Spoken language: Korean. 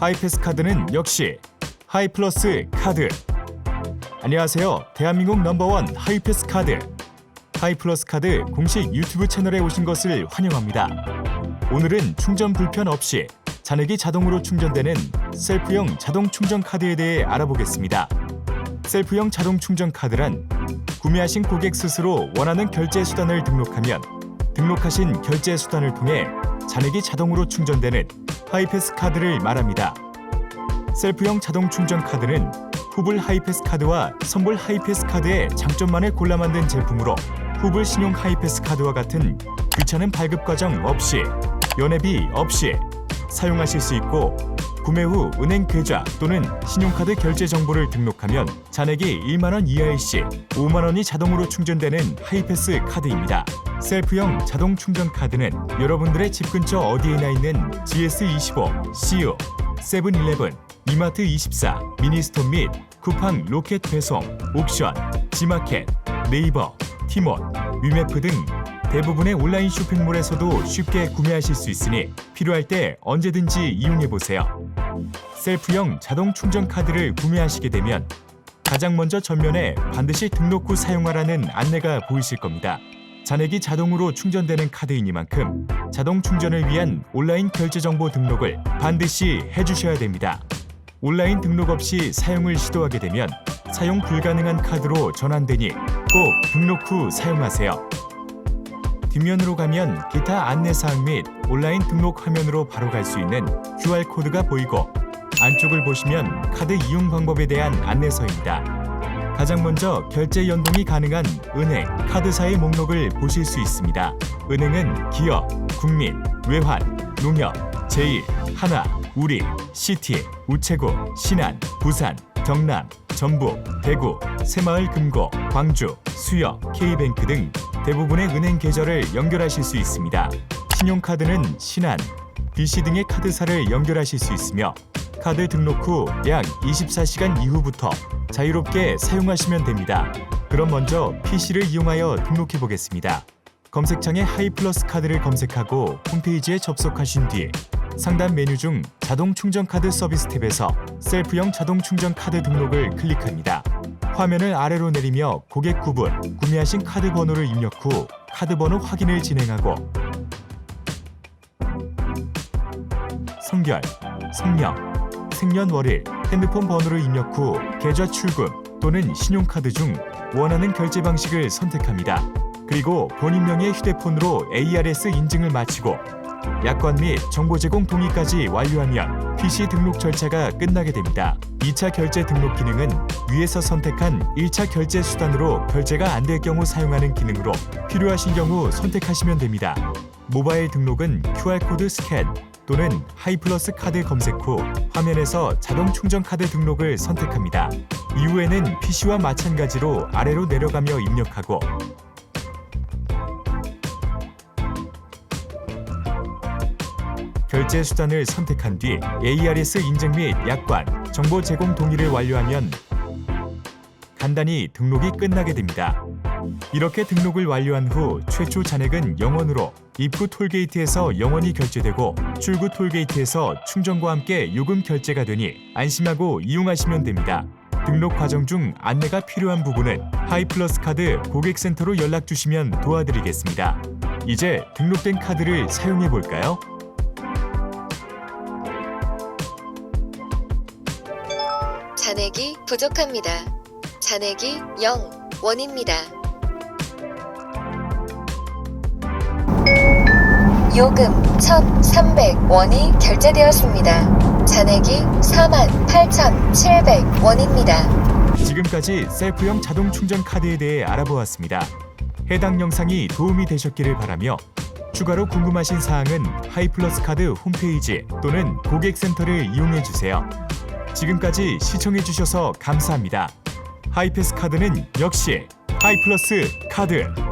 하이패스 카드는 역시 하이플러스 카드. 안녕하세요. 대한민국 넘버원 하이패스 카드. 하이플러스 카드 공식 유튜브 채널에 오신 것을 환영합니다. 오늘은 충전 불편 없이 잔액이 자동으로 충전되는 셀프형 자동 충전 카드에 대해 알아보겠습니다. 셀프형 자동 충전 카드란 구매하신 고객 스스로 원하는 결제 수단을 등록하면 등록하신 결제 수단을 통해 잔액이 자동으로 충전되는 하이패스 카드를 말합니다. 셀프형 자동 충전 카드는 후불 하이패스 카드와 선불 하이패스 카드의 장점만을 골라 만든 제품으로 후불 신용 하이패스 카드와 같은 귀찮은 발급 과정 없이 연회비 없이 사용하실 수 있고 구매 후 은행 계좌 또는 신용카드 결제 정보를 등록하면 잔액이 1만 원 이하일 시 5만 원이 자동으로 충전되는 하이패스 카드입니다. 셀프형 자동 충전 카드는 여러분들의 집 근처 어디에나 있는 GS25, CU, 세븐일레븐, 이마트 24, 미니스톱 및 쿠팡 로켓 배송, 옥션, 지마켓, 네이버, 티몬, 위메프 등 대부분의 온라인 쇼핑몰에서도 쉽게 구매하실 수 있으니 필요할 때 언제든지 이용해 보세요. 셀프형 자동 충전 카드를 구매하시게 되면 가장 먼저 전면에 반드시 등록 후 사용하라는 안내가 보이실 겁니다. 잔액이 자동으로 충전되는 카드이니만큼 자동 충전을 위한 온라인 결제 정보 등록을 반드시 해주셔야 됩니다. 온라인 등록 없이 사용을 시도하게 되면 사용 불가능한 카드로 전환되니 꼭 등록 후 사용하세요. 뒷면으로 가면 기타 안내사항 및 온라인 등록 화면으로 바로 갈 수 있는 QR코드가 보이고 안쪽을 보시면 카드 이용 방법에 대한 안내서입니다. 가장 먼저 결제 연동이 가능한 은행, 카드사의 목록을 보실 수 있습니다. 은행은 기업, 국민, 외환, 농협, 제일, 하나, 우리, 시티, 우체국, 신안, 부산, 경남, 전북, 대구, 새마을 금고, 광주, 수역, K뱅크 등 대부분의 은행 계좌를 연결하실 수 있습니다. 신용카드는 신한, BC 등의 카드사를 연결하실 수 있으며 카드 등록 후 약 24시간 이후부터 자유롭게 사용하시면 됩니다. 그럼 먼저 PC를 이용하여 등록해 보겠습니다. 검색창에 하이플러스 카드를 검색하고 홈페이지에 접속하신 뒤 상단 메뉴 중 자동 충전 카드 서비스 탭에서 셀프형 자동 충전 카드 등록을 클릭합니다. 화면을 아래로 내리며 고객 구분, 구매하신 카드 번호를 입력 후 카드 번호 확인을 진행하고 성별, 성명, 생년월일, 핸드폰 번호를 입력 후 계좌 출금 또는 신용카드 중 원하는 결제 방식을 선택합니다. 그리고 본인명의 휴대폰으로 ARS 인증을 마치고 약관 및 정보 제공 동의까지 완료하면 PC 등록 절차가 끝나게 됩니다. 2차 결제 등록 기능은 위에서 선택한 1차 결제 수단으로 결제가 안 될 경우 사용하는 기능으로 필요하신 경우 선택하시면 됩니다. 모바일 등록은 QR코드 스캔 또는 하이플러스 카드 검색 후 화면에서 자동 충전 카드 등록을 선택합니다. 이후에는 PC와 마찬가지로 아래로 내려가며 입력하고 결제 수단을 선택한 뒤 ARS 인증 및 약관, 정보 제공 동의를 완료하면 간단히 등록이 끝나게 됩니다. 이렇게 등록을 완료한 후 최초 잔액은 0원으로 입구 톨게이트에서 0원이 결제되고 출구 톨게이트에서 충전과 함께 요금 결제가 되니 안심하고 이용하시면 됩니다. 등록 과정 중 안내가 필요한 부분은 하이플러스 카드 고객센터로 연락 주시면 도와드리겠습니다. 이제 등록된 카드를 사용해 볼까요? 잔액이 부족합니다. 잔액이 0 원입니다. 요금 1,300원이 결제되었습니다. 잔액이 48,700원입니다. 지금까지 셀프형 자동 충전 카드에 대해 알아보았습니다. 해당 영상이 도움이 되셨기를 바라며 추가로 궁금하신 사항은 하이플러스 카드 홈페이지 또는 고객센터를 이용해 주세요. 지금까지 시청해 주셔서 감사합니다. 하이패스 카드는 역시 하이플러스 카드.